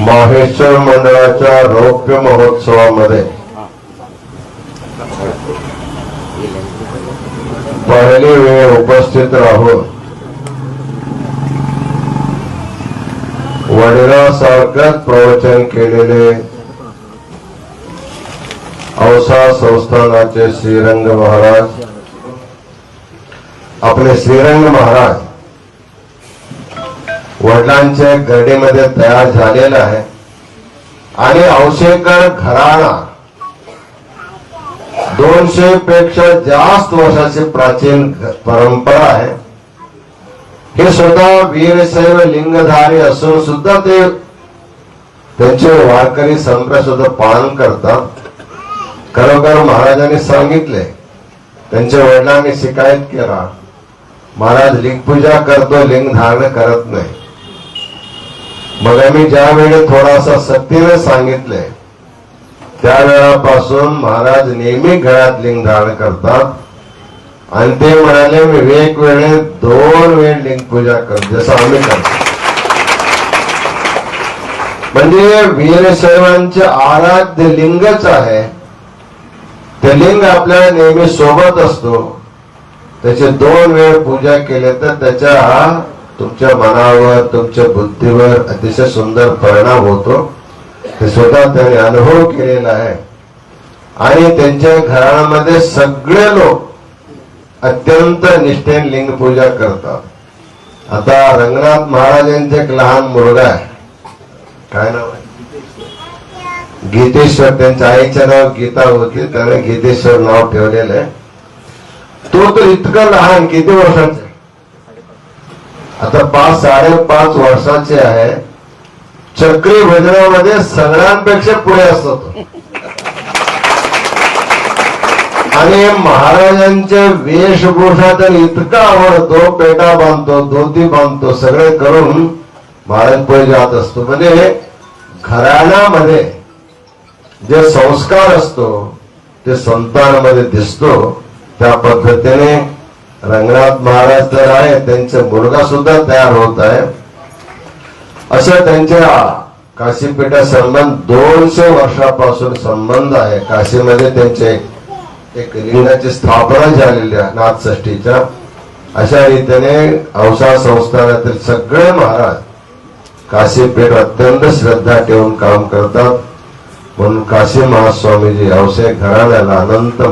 माहेश्वर मंडळाच्या रौप्य महोत्सवामध्ये पहिली वेळ उपस्थित राहून वडिलासारखंच प्रवचन केलेले अवसा संस्थानाचे श्रीरंग महाराज आपले श्रीरंग महाराज वडिलांच्या गर्डीमध्ये तयार झालेलं आहे. आणि औशेकर घराणा दोनशे पेक्षा जास्त वर्षाची प्राचीन परंपरा आहे. हे स्वतः वीरशैव लिंगधारी असून सुद्धा ते त्यांचे वारकरी संप्रदाय सुद्धा पालन करतात. खरोखर महाराजांनी सांगितले त्यांच्या वडिलांनी शिकायत केला महाराज लिंगपूजा करतो लिंग धारण करत नाही. मग आम्ही ज्यावेळी थोडासा सक्तीने सांगितले त्यावेळापासून महाराज नेहमी घरात लिंग धारण करतात. आणि ते म्हणाले विवेक वेगवेगळे दोन वेळ लिंग पूजा करतो. जसं आम्ही करतो. म्हणजे वीरशैवांचे आराध्य लिंगच आहे. ते लिंग आपल्याला नेहमी सोबत असतो. त्याचे दोन वेळ पूजा केले तर त्याच्या तुमच्या मनावर तुमच्या बुद्धीवर अतिशय सुंदर परिणाम होतो. हे स्वतः त्यांनी अनुभव केलेला आहे. आणि त्यांच्या घरामध्ये सगळे लोक अत्यंत निष्ठेने लिंग पूजा करतात. आता रंगनाथ महाराजांचे एक लहान मुलगा आहे. काय नाव आहे? गीतेश्वर त्यांच्या आईचं नाव गीता होती. त्याने गीतेश्वर नाव ठेवलेलं आहे. तो तर इतका लहान किती वर्षांचा आता पाच साडेपाच वर्षाचे आहे. चक्रीभजनामध्ये सगळ्यांपेक्षा पुढे असतो आणि महाराजांच्या वेशभूषा तर इतका आवडतो पेटा बांधतो धोती बांधतो सगळे करून महाराज पुढे जात असतो. म्हणजे घराण्यामध्ये जे संस्कार असतो ते संतानामध्ये दिसतो त्या पद्धतीने रंगनाथ महाराज तर आहे त्यांचा मुलगा सुद्धा तयार होत आहे. अशा त्यांच्या काशीपीठा संबंध दोनशे वर्षापासून संबंध आहे. काशीमध्ये त्यांचे एक लिंगाची स्थापना झालेली आहे नाथषष्टीच्या अशा रीतीने अवसा संस्थानातील सगळे महाराज काशीपेठ अत्यंत श्रद्धा ठेवून काम करतात. म्हणून काशी महास्वामीजी अवसे घराण्याला अनंत